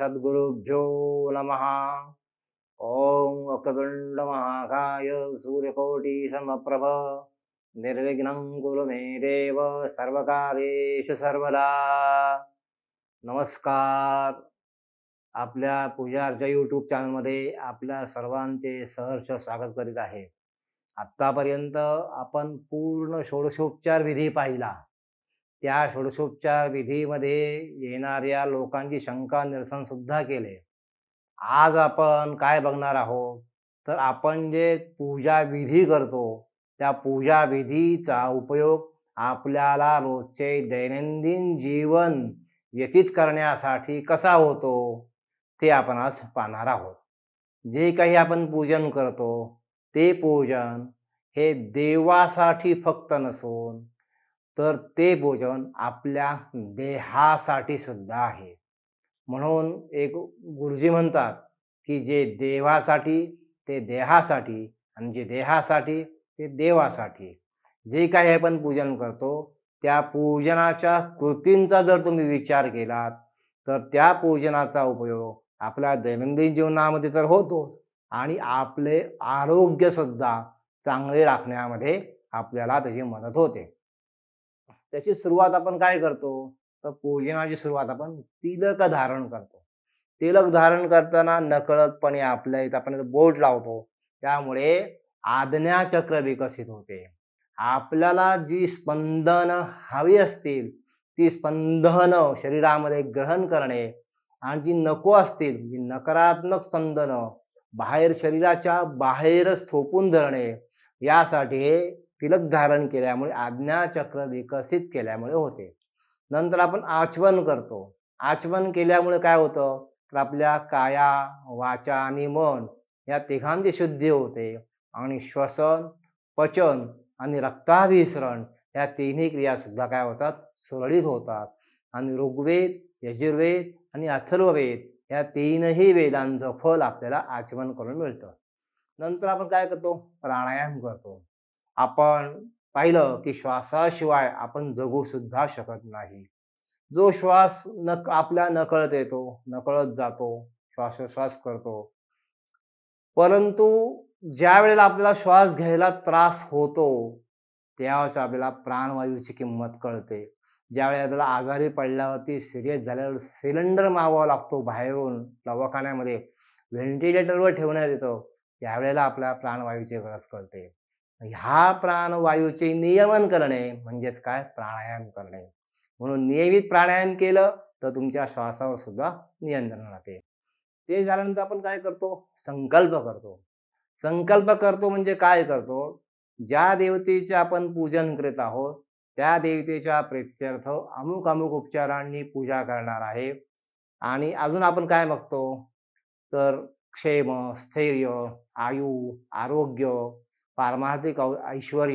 नमः सद्गुरुभ्यो नमः। ॐ वक्रतुण्ड महाकाय सूर्यकोटि समप्रभ निर्विघ्नं कुरु मे देव सर्वकार्येषु सर्वदा। नमस्कार। आपल्या पूजाच्या यूट्यूब चॅनलमध्ये आपल्या सर्वांचे सहर्ष स्वागत करीत आहे. आत्तापर्यंत आपण पूर्ण षोडशोपचार विधी पाहिला. त्या षोडशोपचार विधीमध्ये येणाऱ्या लोकांची शंका निरसन सुद्धा केले. आज आपण काय बघणार आहोत? तर आपण जे पूजा विधी करतो त्या पूजा विधीचा उपयोग आपल्याला रोजचे दैनंदिन जीवन व्यतीत करण्यासाठी कसा होतो ते आपण आज पाहणार आहोत. जे काही आपण पूजन करतो ते पूजन हे देवासाठी फक्त नसून तर ते भोजन आपल्या देहासाठी सुद्धा आहे. म्हणून एक गुरुजी म्हणतात की जे देवासाठी ते देहासाठी आणि जे देहासाठी ते देवासाठी. जे काही आपण पूजन करतो त्या पूजनाच्या कृतींचा जर तुम्ही विचार केलात तर त्या पूजनाचा उपयोग आपल्या दैनंदिन जीवनामध्ये तर होतो आणि आपले आरोग्य सुद्धा चांगले राखण्यामध्ये आपल्याला त्याची मदत होते. त्याची सुरुवात आपण काय करतो? तर पूजनाची सुरुवात आपण तिलक धारण करतो. तिलक धारण करताना नकळतपणे आपल्या इथं आपण बोट लावतो. त्यामुळे आज्ञाचक्र विकसित होते. आपल्याला जी स्पंदन हवी असतील ती स्पंदन शरीरामध्ये ग्रहण करणे आणि जी नको असतील जी नकारात्मक स्पंदन बाहेर शरीराच्या बाहेरच थोपून धरणे यासाठी तिलक धारण केल्यामुळे आज्ञाचक्र विकसित केल्यामुळे होते. नंतर आपण आचमन करतो. आचमन केल्यामुळे काय होतं? तर आपल्या काया वाचा आणि मन या तिघांची शुद्धी होते आणि श्वसन पचन आणि रक्ताभिसरण या तिन्ही क्रिया सुद्धा काय होतात? सुरळीत होतात. आणि ऋग्वेद यजुर्वेद आणि अथर्ववेद या तीनही वेदांचं फल आपल्याला आचमन करून मिळतं. नंतर आपण काय करतो? प्राणायाम करतो. आपण पाहिलं की श्वासाशिवाय आपण जगू सुद्धा शकत नाही. जो श्वास न आपल्या नकळत येतो नकळत जातो श्वासोश्वास करतो. परंतु ज्या वेळेला आपल्याला श्वास घ्यायला त्रास होतो त्यावेळेस आपल्याला प्राणवायूची किंमत कळते. ज्यावेळी आपल्याला आजारी पडल्यावरती सिरियस झाल्यावर सिलेंडर मावावा लागतो बाहेरून दवाखान्यामध्ये व्हेंटिलेटरवर ठेवण्यात येतं त्यावेळेला आपल्या प्राणवायूची गरज कळते. ह्या प्राणवायूचे नियमन करणे म्हणजेच काय? प्राणायाम करणे. म्हणून नियमित प्राणायाम केलं तर तुमच्या श्वासावर सुद्धा नियंत्रण राहते. ते झाल्यानंतर आपण काय करतो? संकल्प करतो. संकल्प करतो म्हणजे काय करतो? ज्या देवतेचे आपण पूजन करीत आहोत त्या देवतेच्या प्रित्यर्थ अमुक अमुक उपचारांनी पूजा करणार आहे. आणि अजून आपण काय बघतो? तर क्षेम स्थैर्य आयु आरोग्य पारमार्थिक ऐश्वर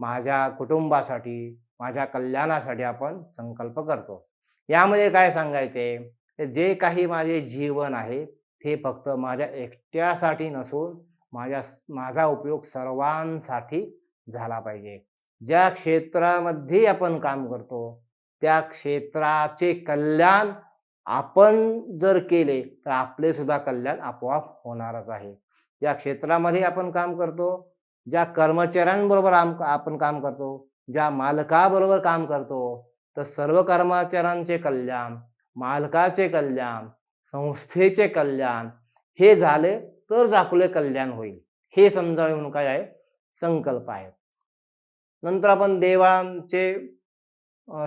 माझ्या कुटुंबासाठी माझ्या कल्याणासाठी आपण संकल्प करतो. यामध्ये काय सांगायचे? जे काही माझे जीवन आहे ते फक्त माझ्या एकट्यासाठी नसून माझ्या माझा उपयोग सर्वांसाठी झाला पाहिजे. ज्या क्षेत्रामध्ये आपण काम करतो त्या क्षेत्राचे कल्याण आपण जर केले तर आपले सुद्धा कल्याण आपोआप होणारच आहे. ज्या क्षेत्रामध्ये आपण काम करतो ज्या कर्मचाऱ्यांबरोबर आपण काम करतो ज्या मालकाबरोबर काम करतो तर सर्व कर्मचाऱ्यांचे कल्याण मालकाचे कल्याण संस्थेचे कल्याण हे झाले तरच आपले कल्याण होईल. हे समजावे म्हणून काय आहे? संकल्प आहे. नंतर आपण देवांचे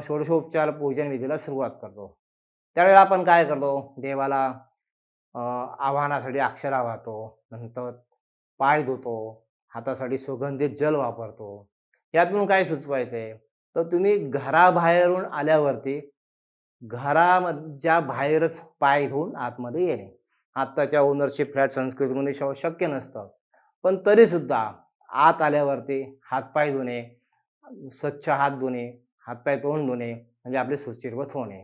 षोडशोपचार पूजन विधीला सुरुवात करतो. त्यावेळेला आपण काय करतो? देवाला आव्हानासाठी अक्षरा वाहतो नंतर पाय धुतो हातासाठी सुगंधित जल वापरतो. यातून काय सुचवायचं आहे तर तुम्ही घराबाहेरून आल्यावरती घराच्या बाहेरच पाय धुवून आतमध्ये येणे. आत्ताच्या ओनरशिप फ्लॅट संस्कृतीमध्ये शक्य नसतं. पण तरीसुद्धा आत आल्यावरती हातपाय धुणे स्वच्छ हात धुणे हातपाय तोंड धुणे म्हणजे आपले सुचिर्वत होणे.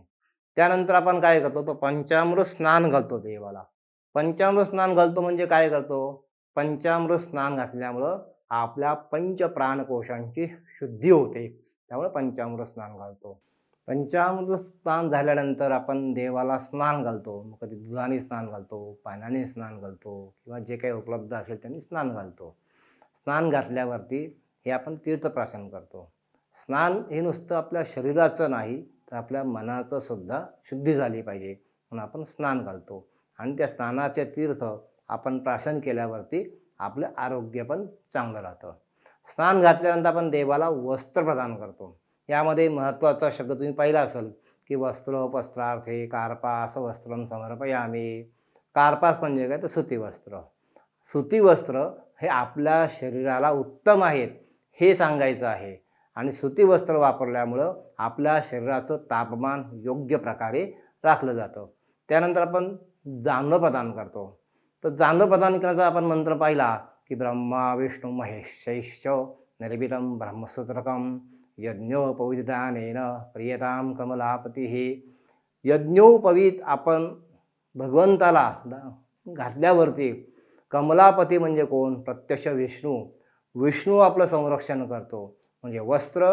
त्यानंतर आपण काय करतो तो पंचामृत स्नान घालतो देवाला. पंचामृत स्नान घालतो म्हणजे काय करतो? पंचामृत स्नान घातल्यामुळं आपल्या पंच प्राणकोशांची शुद्धी होते. त्यामुळे पंचामृत स्नान घालतो. पंचामृत स्नान झाल्यानंतर आपण देवाला स्नान घालतो. मग कधी दुधाने स्नान घालतो पाण्याने स्नान घालतो किंवा जे काही उपलब्ध असेल त्यांनी स्नान घालतो. स्नान घातल्यावरती हे आपण तीर्थप्राशन करतो. स्नान हे नुसतं आपल्या शरीराचं नाही तर आपल्या मनाचं सुद्धा शुद्धी झाली पाहिजे. म्हणून आपण स्नान घालतो. आणि त्या स्नानाचे तीर्थ आपण प्राशन केल्यावरती आपलं आरोग्य पण चांगलं राहतं. स्नान घातल्यानंतर आपण देवाला वस्त्र प्रदान करतो. यामध्ये महत्त्वाचा शब्द तुम्ही पाहिला असेल की वस्त्र वस्त्रार्थे कार्पास वस्त्रम समर्पयामी. कार्पास म्हणजे काय? तर सुती वस्त्र. सुती वस्त्र हे आपल्या शरीराला उत्तम आहेत हे सांगायचं आहे. आणि सुती वस्त्र वापरल्यामुळं आपल्या शरीराचं तापमान योग्य प्रकारे राखलं जातं. त्यानंतर आपण जानवं प्रदान करतो. तर जानवं प्रदान करण्याचा आपण मंत्र पाहिला की ब्रह्मा विष्णू महेशैश्च निर्भितम ब्रह्मसूत्रकम यज्ञोपविधानेन प्रियताम कमलापती. हे यज्ञोपवीत आपण भगवंताला घातल्यावरती कमलापती म्हणजे कोण? प्रत्यक्ष विष्णू. विष्णू आपलं संरक्षण करतो. म्हणजे वस्त्र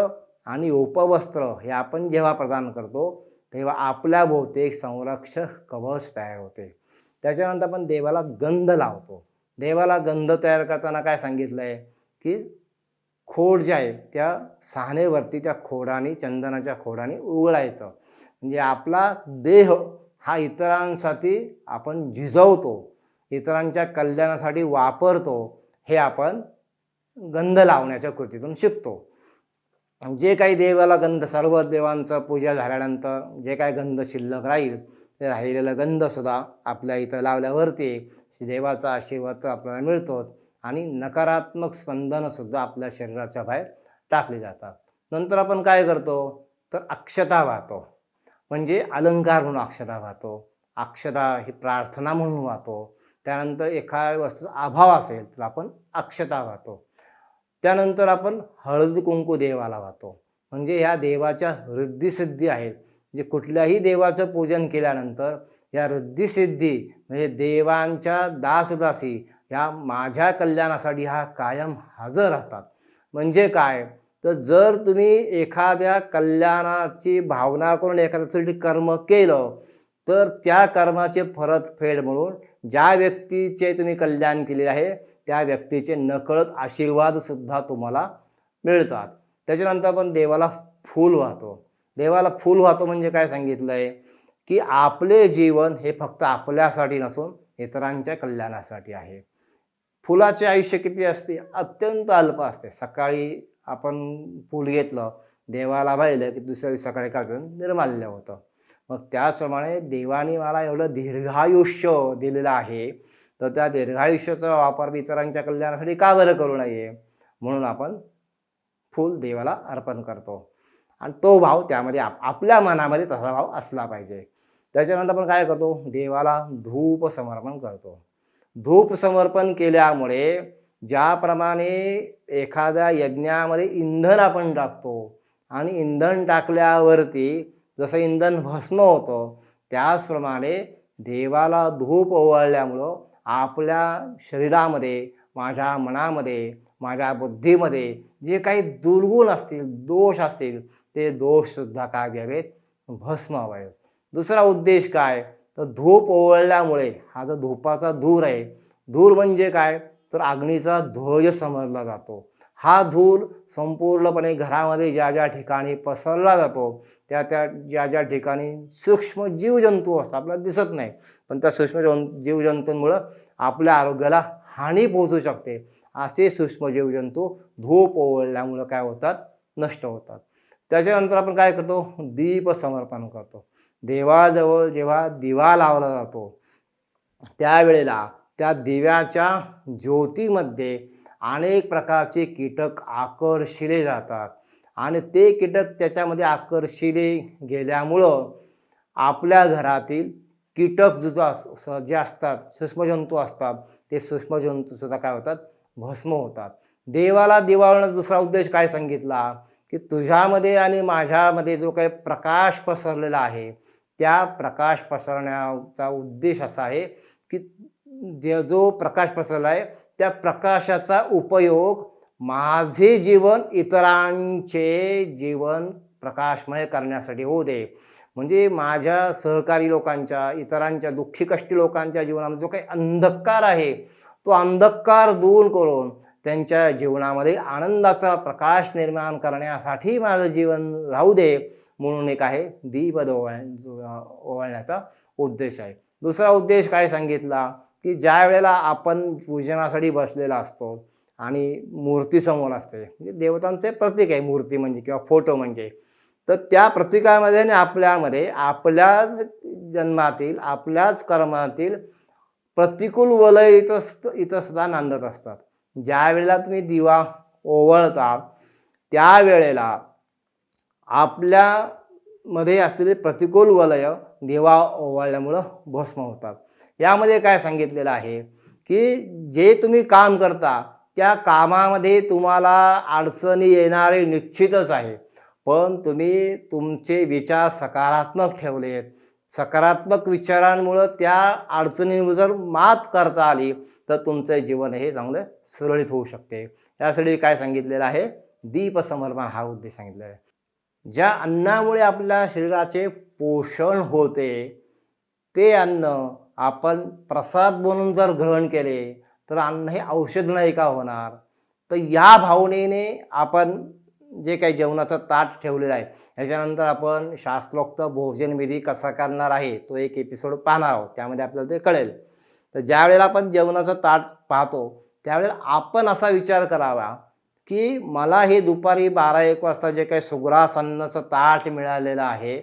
आणि उपवस्त्र हे आपण जेव्हा प्रदान करतो तेव्हा आपल्या भोवती एक संरक्षक कवच तयार होते. त्याच्यानंतर आपण देवाला गंध लावतो. देवाला गंध तयार करताना काय सांगितलं आहे की खोड जे आहे त्या सहानेवरती त्या खोडाने चंदनाच्या खोडाने उघडायचं. म्हणजे आपला देह हा इतरांसाठी आपण झिजवतो इतरांच्या कल्याणासाठी वापरतो हे आपण गंध लावण्याच्या कृतीतून शिकतो. जे काही देवाला गंध सर्व देवांचं पूजा झाल्यानंतर जे काही गंध शिल्लक राहील ते राहिलेलं गंधसुद्धा आपल्या इथं लावल्यावरती देवाचा आशीर्वाद आपल्याला मिळतो आणि नकारात्मक स्पंदनंसुद्धा आपल्या शरीराच्या बाहेर टाकली जातात. नंतर आपण काय करतो? तर अक्षता वाहतो. म्हणजे अलंकार म्हणून अक्षता वाहतो. अक्षता ही प्रार्थना म्हणून वाहतो. त्यानंतर एखाद्या वस्तूचा अभाव असेल तर आपण अक्षता वाहतो. त्यानंतर आपण हळद कुंकू देवाला वाहतो. म्हणजे ह्या देवाच्या रिद्धिसिद्धी आहेत. म्हणजे कुठल्याही देवाचं पूजन केल्यानंतर या रिद्धिसिद्धी म्हणजे देवांच्या दासदासी ह्या माझ्या कल्याणासाठी हा कायम हजर राहतात. म्हणजे काय? तर जर तुम्ही एखाद्या कल्याणाची भावना करून एखाद्यासाठी कर्म केलं तर त्या कर्माचे परतफेड म्हणून ज्या व्यक्तीचे तुम्ही कल्याण केले आहे त्या व्यक्तीचे नकळत आशीर्वादसुद्धा तुम्हाला मिळतात. त्याच्यानंतर आपण देवाला फूल वाहतो. देवाला फूल वाहतो म्हणजे काय सांगितलं आहे की आपले जीवन हे फक्त आपल्यासाठी नसून इतरांच्या कल्याणासाठी आहे. फुलाचे आयुष्य किती असते? अत्यंत अल्प असते. सकाळी आपण फूल घेतलं देवाला पाहिलं की दुसऱ्या दिवशी सकाळी काय निर्माल्य होतं. मग त्याचप्रमाणे देवाने मला एवढं दीर्घायुष्य दिलेलं आहे. तर त्या दीर्घायुष्याचा वापर इतरांच्या कल्याणासाठी का बरं करू नये? म्हणून आपण फूल देवाला अर्पण करतो. आणि तो भाव त्यामध्ये आप आपल्या मनामध्ये तसा भाव असला पाहिजे. त्याच्यानंतर आपण काय करतो? देवाला धूप समर्पण करतो. धूप समर्पण केल्यामुळे ज्याप्रमाणे एखाद्या यज्ञामध्ये इंधन आपण टाकतो आणि इंधन टाकल्यावरती जसं इंधन भस्म होतं त्याचप्रमाणे देवाला धूप ओवाळल्यामुळं आपल्या शरीरामध्ये माझ्या मनामध्ये माझ्या बुद्धीमध्ये जे काही दुर्गुण असतील दोष असतील ते दोषसुद्धा काय घ्यावेत? भस्म व्हावेत दुसरा उद्देश काय? तर धूप ओवळल्यामुळे हा जो धूपाचा धूर आहे धूर म्हणजे काय? तर अग्नीचा ध्वज समजला जातो. हा धूर संपूर्णपणे घरामध्ये ज्या ज्या ठिकाणी पसरला जातो त्या त्या ज्या ज्या ठिकाणी सूक्ष्म जीवजंतू असतात आपल्याला दिसत नाही. पण त्या सूक्ष्म जीवजंतूंमुळं आपल्या आरोग्याला हानी पोहोचू शकते. असे सूक्ष्म जीवजंतू धूप ओवळल्यामुळं काय होतात? नष्ट होतात. त्याच्यानंतर आपण काय करतो? दीप समर्पण करतो. देवाजवळ जेव्हा दिवा लावला जातो त्यावेळेला त्या दिव्याच्या ज्योतीमध्ये अनेक प्रकारचे कीटक आकर्षिले जातात. आणि ते कीटक त्याच्यामध्ये आकर्षिले गेल्यामुळं आपल्या घरातील कीटक जो अस- जे असतात सूक्ष्मजंतू असतात ते सूक्ष्मजंतूसुद्धा काय होतात? भस्म होतात. देवाला दिवाळण्याचा दुसरा उद्देश काय सांगितला? की तुझ्यामध्ये आणि माझ्यामध्ये जो काही प्रकाश पसरलेला आहे त्या प्रकाश पसरण्याचा उद्देश असा आहे की जे जो प्रकाश पसरला आहे त्या प्रकाशाचा उपयोग माझे जीवन इतरांचे जीवन प्रकाशमय करण्यासाठी होऊ दे. म्हणजे माझ्या सहकारी लोकांच्या इतरांच्या दुःखी कष्टी लोकांच्या जीवनामध्ये जो काही अंधकार आहे तो अंधकार दूर करून त्यांच्या जीवनामध्ये आनंदाचा प्रकाश निर्माण करण्यासाठी माझं जीवन राहू दे म्हणून एक आहे दीप ओवाळ ओवाळण्याचा उद्देश आहे. दुसरा उद्देश काय सांगितला? की ज्या वेळेला आपण पूजनासाठी बसलेला असतो आणि मूर्ती समोर असते म्हणजे देवतांचे प्रतीक आहे मूर्ती म्हणजे किंवा फोटो म्हणजे तर त्या प्रतीकामध्ये आणि आपल्यामध्ये आपल्याच जन्मातील आपल्याच कर्मातील प्रतिकूल वलय इथं इथं सुद्धा नांदत असतात. ज्या वेळेला तुम्ही दिवा ओवळता त्यावेळेला आपल्यामध्ये असलेले प्रतिकूल वलय दिवा ओवाळल्यामुळं भस्म होतात. यामध्ये काय सांगितलेलं आहे की जे तुम्ही काम करता त्या कामामध्ये तुम्हाला अडचणी येणारे निश्चितच आहे. पण तुम्ही तुमचे विचार सकारात्मक ठेवलेत. सकारात्मक विचारांमुळं त्या अडचणींवर जर मात करता आली तर तुमचं जीवन हे चांगलं सुरळीत होऊ शकते. यासाठी काय सांगितलेलं आहे? दीप समर्पण हा उद्देश सांगितलेला आहे. ज्या अन्नामुळे आपल्या शरीराचे पोषण होते ते अन्न आपण प्रसाद म्हणून जर ग्रहण केले तर अन्न हे औषध नाही का होणार? तर या भावनेने आपण जे काही जेवणाचं ताट ठेवलेलं आहे ह्याच्यानंतर आपण शास्त्रोक्त भोजन विधी कसा करणार आहे तो एक एपिसोड पाहणार आहोत. त्यामध्ये आपल्याला ते कळेल. तर ज्या वेळेला आपण जेवणाचं ताट पाहतो त्यावेळेला आपण असा विचार करावा की मला हे दुपारी बारा एक वाजता जे काही सुग्रास अन्नाचं ताट मिळालेलं आहे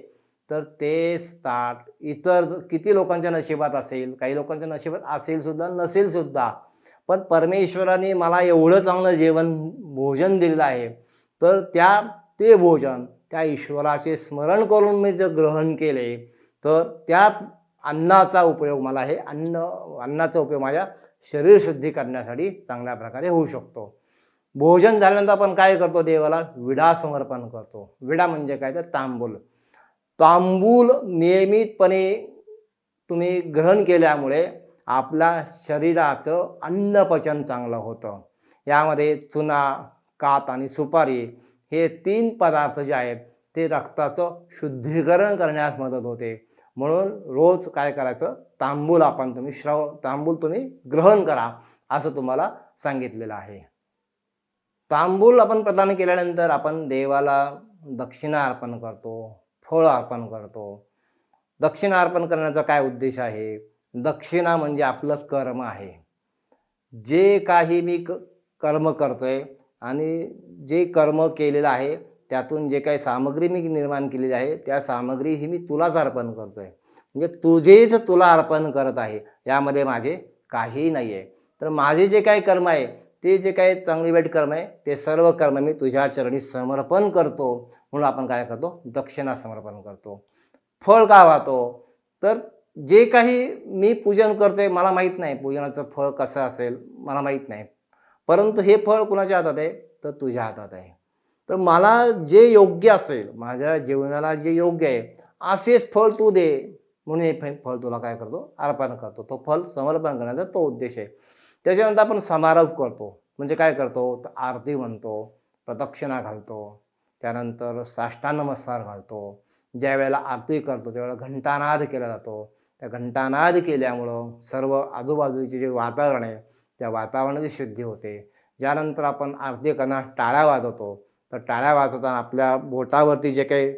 तर तेच ताट इतर किती लोकांच्या नशिबात असेल काही लोकांच्या नशिबात असेल सुद्धा नसेल सुद्धा. पण परमेश्वराने मला एवढं चांगलं जेवण भोजन दिलेलं आहे. तर त्या ते भोजन त्या ईश्वराचे स्मरण करून मी जर ग्रहण केले तर त्या अन्नाचा उपयोग मला हे अन्न अन्नाचा उपयोग माझ्या शरीर शुद्धी करण्यासाठी चांगल्या प्रकारे होऊ शकतो. भोजन झाल्यानंतर आपण काय करतो देवाला? विडा समर्पण करतो. विडा म्हणजे काय? तर तांबूल. तांबूल नियमितपणे तुम्ही ग्रहण केल्यामुळे आपल्या शरीराचं अन्नपचन चांगलं होतं. यामध्ये चुना कात आणि सुपारी हे तीन पदार्थ जे आहेत ते रक्ताचं शुद्धीकरण करण्यास मदत होते. म्हणून रोज काय करायचं? तांबूल आपण तुम्ही श्रव तांबूल तुम्ही ग्रहण करा असं तुम्हाला सांगितलेलं आहे. तांबूल आपण प्रदान केल्यानंतर आपण देवाला दक्षिणा अर्पण करतो. फळ अर्पण करतो. दक्षिणा अर्पण करण्याचा काय उद्देश आहे? दक्षिणा म्हणजे आपलं कर्म आहे. जे काही मी क कर्म करतोय आणि जे कर्म केलेलं आहे त्यातून जे काही सामग्री मी निर्माण केलेली आहे त्या सामग्री ही मी तुलाच अर्पण करतोय. म्हणजे तुझेच तुला अर्पण करत आहे. यामध्ये माझे काहीही नाही आहे तर माझे जे काही कर्म आहे ते जे काही चांगली वाईट कर्म आहे ते सर्व कर्म मी तुझ्या चरणी समर्पण करतो. म्हणून आपण काय करतो? दक्षिणा समर्पण करतो. फळ का वाहतो? तर जे काही मी पूजन करतोय मला माहीत नाही पूजनाचं फळ कसं असेल मला माहीत नाही. परंतु हे फळ कुणाच्या हातात आहे? तर तुझ्या हातात आहे. तर मला जे योग्य असेल माझ्या जीवनाला जे योग्य आहे असेच फळ तू दे. म्हणून हे फळ फळ तुला काय करतो? अर्पण करतो. तो फळ समर्पण करण्याचा तो उद्देश आहे. त्याच्यानंतर आपण समारोप करतो. म्हणजे काय करतो? तर आरती म्हणतो प्रदक्षिणा घालतो त्यानंतर साष्टानमस्कार घालतो. ज्या वेळेला आरती करतो त्यावेळेला घंटानाद केला जातो. त्या घंटानाद केल्यामुळं सर्व आजूबाजूचे जे वातावरण आहे त्या वातावरणाची शुद्धी होते. ज्यानंतर आपण आरती करणार टाळ्या वाजवतो. तर टाळ्या वाजवताना आपल्या बोटावरती जे काही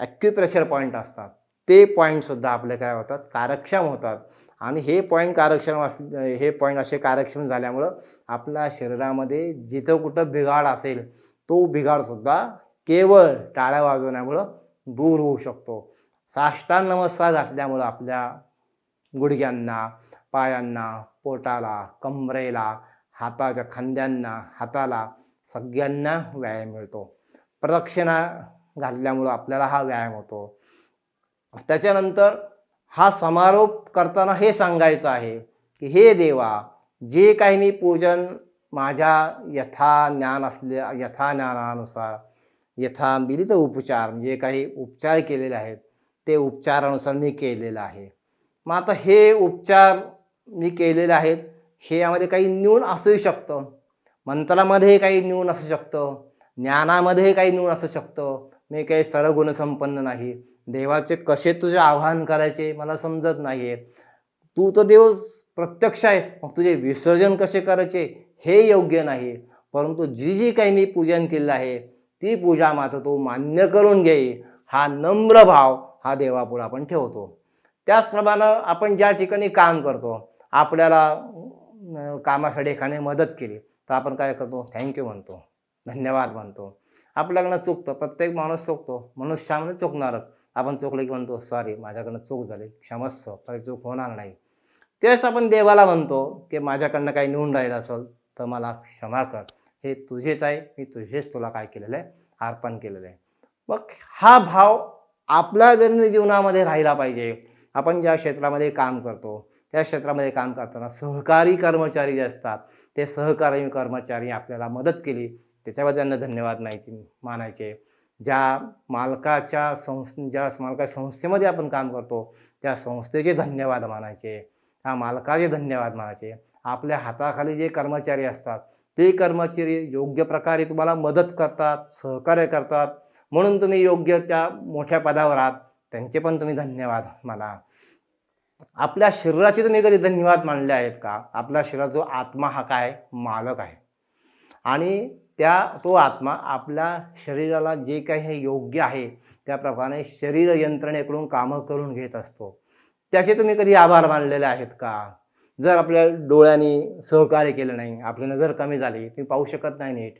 ॲक्युप्रेशर पॉईंट असतात ते पॉईंटसुद्धा आपले काय होतात? कार्यक्षम होतात. आणि हे पॉईंट कार्यक्षम अस हे पॉईंट असे कार्यक्षम झाल्यामुळं आपल्या शरीरामध्ये जिथं कुठं बिघाड असेल तो बिघाडसुद्धा केवळ टाळ्या वाजवण्यामुळं दूर होऊ शकतो. साष्टांग नमस्कार घातल्यामुळं आपल्या गुडघ्यांना पायांना पोटाला कमरेला हाताच्या खांद्यांना हाताला सगळ्यांना व्यायाम मिळतो. प्रदक्षिणा घातल्यामुळं आपल्याला हा व्यायाम होतो. त्याच्यानंतर हा समारोप करताना हे सांगायचं आहे की हे देवा जे काही मी पूजन माझ्या यथा ज्ञान असल्या यथा ज्ञानानुसार यथा मिलित उपचार जे काही उपचार केलेले आहेत ते उपचारानुसार मी केलेलं आहे. मग आता हे उपचार मी केलेले आहेत हे यामध्ये काही न्यून असू शकतं. मंत्रामध्ये काही न्यून असू शकतं. ज्ञानामध्ये काही न्यून असू शकतं. मी काही सरगुणसंपन्न नाही. देवाचे कसे तुझे आव्हान करायचे मला समजत नाहीये. तू तर देव प्रत्यक्ष आहेस. मग तुझे विसर्जन कसे करायचे हे योग्य नाही परंतु जी जी काही मी पूजन केलेलं आहे ती पूजा मात्र तू मान्य करून घे. हा नम्र भाव हा देवापुढे आपण ठेवतो. त्याचप्रमाणे आपण ज्या ठिकाणी काम करतो आपल्याला कामासाठी एखाद्याने मदत केली तर आपण काय करतो? थँक्यू म्हणतो. धन्यवाद म्हणतो. आपल्याकडनं चुकतं प्रत्येक माणूस चुकतो मनुष्यामध्ये चुकणारच आपण चुकलं की म्हणतो सॉरी माझ्याकडनं चूक झाली क्षमस्व परत चूक होणार नाही। तेच आपण देवाला म्हणतो की माझ्याकडनं काही निवून राहिलं असेल तर मला क्षमा कर. हे तुझेच आहे मी तुझेच तुला काय केलेलं आहे अर्पण केलेलं आहे. मग हा भाव आपल्या दैनंदिन जीवनामध्ये राहिला पाहिजे. आपण ज्या क्षेत्रामध्ये काम करतो त्या क्षेत्रामध्ये काम करताना सहकारी कर्मचारी जे असतात ते सहकारी कर्मचारी आपल्याला मदत केली त्याच्याबद्दल त्यांना धन्यवाद मानायचे मानायचे. ज्या मालकाच्या संस् ज्या मालका संस्थेमध्ये आपण काम करतो त्या संस्थेचे धन्यवाद मानायचे. त्या मालकाचे धन्यवाद मानायचे. आपल्या हाताखाली जे कर्मचारी असतात ते कर्मचारी योग्य प्रकारे तुम्हाला मदत करतात सहकार्य करतात. म्हणून तुम्ही योग्य त्या मोठ्या पदावर आहात त्यांचे पण तुम्ही धन्यवाद माना. आपल्या शरीराचे तुम्ही कधी धन्यवाद मानले आहेत का? आपल्या शरीराचा आत्मा हा काय? मालक आहे. आणि त्या तो आत्मा आपल्या शरीराला जे काही हे योग्य आहे त्याप्रमाणे शरीर यंत्रणेकडून कामं करून घेत असतो. त्याचे तुम्ही कधी आभार मानलेले आहेत का? जर आपल्या डोळ्यांनी सहकार्य केलं नाही आपली नजर कमी झाली तुम्ही पाहू शकत नाही नीट.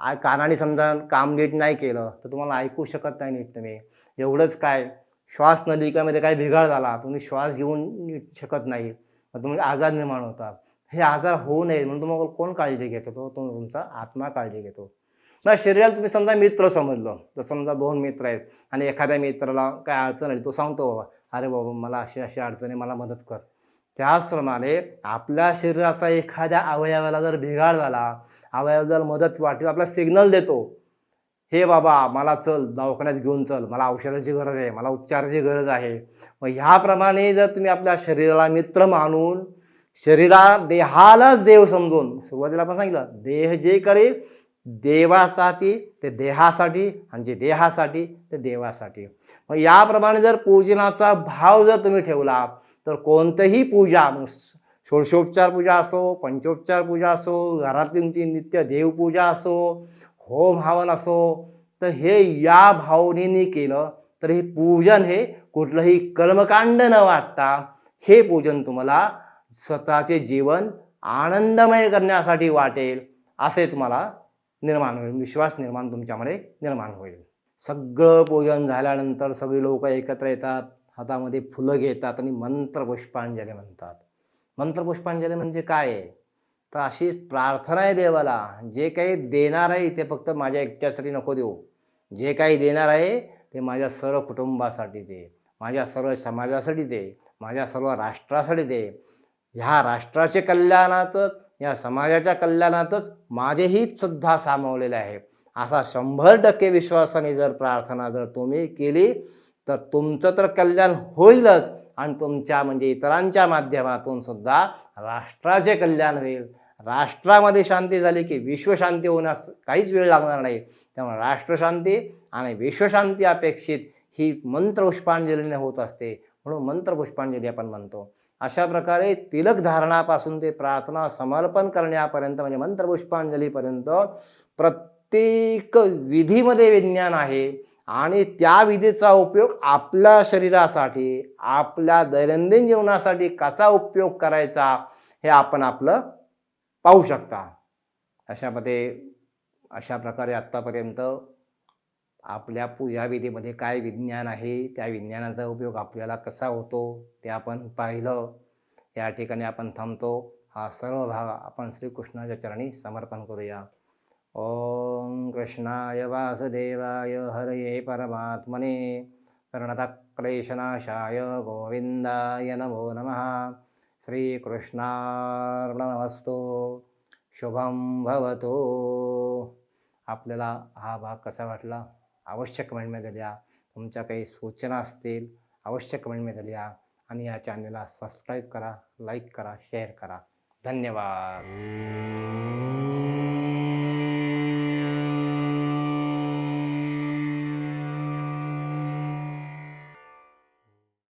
आय कानाने समजा काम नीट नाही केलं तर तुम्हाला ऐकू शकत नाही नीट तुम्ही. एवढंच काय श्वास नलिकामध्ये काय बिघाड झाला तुम्ही श्वास घेऊन नीट शकत नाही. मग तुम्ही आजार निर्माण होतात. हे आजार होऊ नये म्हणून तुम्हाला कोण काळजी घेतो तो तुमचा आत्मा काळजी घेतो मग शरीराला तुम्ही समजा मित्र समजलं. तर समजा दोन मित्र आहेत आणि एखाद्या मित्राला काय अडचण आली तो सांगतो बाबा अरे बाबा मला अशी अशी अडचण आहे मला मदत कर. त्याचप्रमाणे आपल्या शरीराचा एखाद्या अवयवाला जर बिघाड झाला अवयवाला जर मदत वाटली आपला सिग्नल देतो हे बाबा मला चल दवाखान्यात घेऊन चल मला औषधाची गरज आहे मला उपचाराची गरज आहे. मग ह्याप्रमाणे जर तुम्ही आपल्या शरीराला मित्र मानून शरीरा देहालाच देव समजून सुरुवातीला आपण सांगितलं देह जे करेल देवासाठी ते देहासाठी आणि जे देहासाठी ते देवासाठी. मग याप्रमाणे जर पूजनाचा भाव जर तुम्ही ठेवला तर कोणतंही पूजा षोडशोपचार पूजा असो पंचोपचार पूजा असो घरातली तुमची नित्य देवपूजा असो होम हवन असो तर हे या भावनेने केलं तर हे पूजन हे कुठलंही कर्मकांड न वाटता हे पूजन तुम्हाला स्वतःचे जीवन आनंदमय करण्यासाठी वाटेल असे तुम्हाला निर्माण होईल. विश्वास निर्माण तुमच्यामध्ये निर्माण होईल. सगळं पूजन झाल्यानंतर सगळी लोक एकत्र येतात हातामध्ये फुलं घेतात आणि मंत्रपुष्पांजली म्हणतात. मंत्रपुष्पांजली म्हणजे काय? आहे तर अशी प्रार्थना आहे देवाला. जे काही देणार आहे ते फक्त माझ्या एकट्यासाठी नको देऊ. जे काही देणार आहे ते माझ्या सर्व कुटुंबासाठी दे. माझ्या सर्व समाजासाठी दे. माझ्या सर्व राष्ट्रासाठी दे. ह्या राष्ट्राचे कल्याणाचं या समाजाच्या कल्याणातच माझे हित सुद्धा सामावलेले आहे. असा शंभर टक्के विश्वासाने जर प्रार्थना जर तुम्ही केली तर तुमचं तर कल्याण होईलच आणि तुमच्या म्हणजे इतरांच्या माध्यमातून सुद्धा राष्ट्राचे कल्याण होईल. राष्ट्रामध्ये शांती झाली की विश्वशांती होण्यास काहीच वेळ लागणार नाही. त्यामुळे राष्ट्रशांती आणि विश्वशांती अपेक्षित ही मंत्र पुष्पांजलीने होत असते. म्हणून मंत्र पुष्पांजली आपण म्हणतो. अशा प्रकारे तिलक धारणापासून ते प्रार्थना समर्पण करण्यापर्यंत म्हणजे मंत्र पुष्पांजलीपर्यंत प्रत्येक विधीमध्ये विज्ञान आहे. आणि त्या विधीचा उपयोग आपल्या शरीरासाठी आपल्या दैनंदिन जीवनासाठी कसा उपयोग करायचा हे आपण आपलं पाहू शकता. अशामध्ये अशा प्रकारे आत्तापर्यंत आपल्या पूजाविधीमध्ये काय विज्ञान आहे त्या विज्ञानाचा उपयोग आपल्याला कसा होतो ते आपण पाहिलं. या ठिकाणी आपण थांबतो. हा सर्व भाग आपण श्रीकृष्णाच्या चरणी समर्पण करूया. ओम कृष्णाय वासुदेवाय हरये परमात्मने. प्रणतक्लेशनाशाय गोविंदाय नमो नमः. श्रीकृष्णार्पणमस्तु. शुभम भवतो. आपल्याला हा भाग कसा वाटला? अवश्य कमेंटमध्ये द्या. तुमच्या काही सूचना असतील अवश्य कमेंटमध्ये द्या. आणि या चॅनलला सबस्क्राईब करा लाईक करा शेअर करा. धन्यवाद.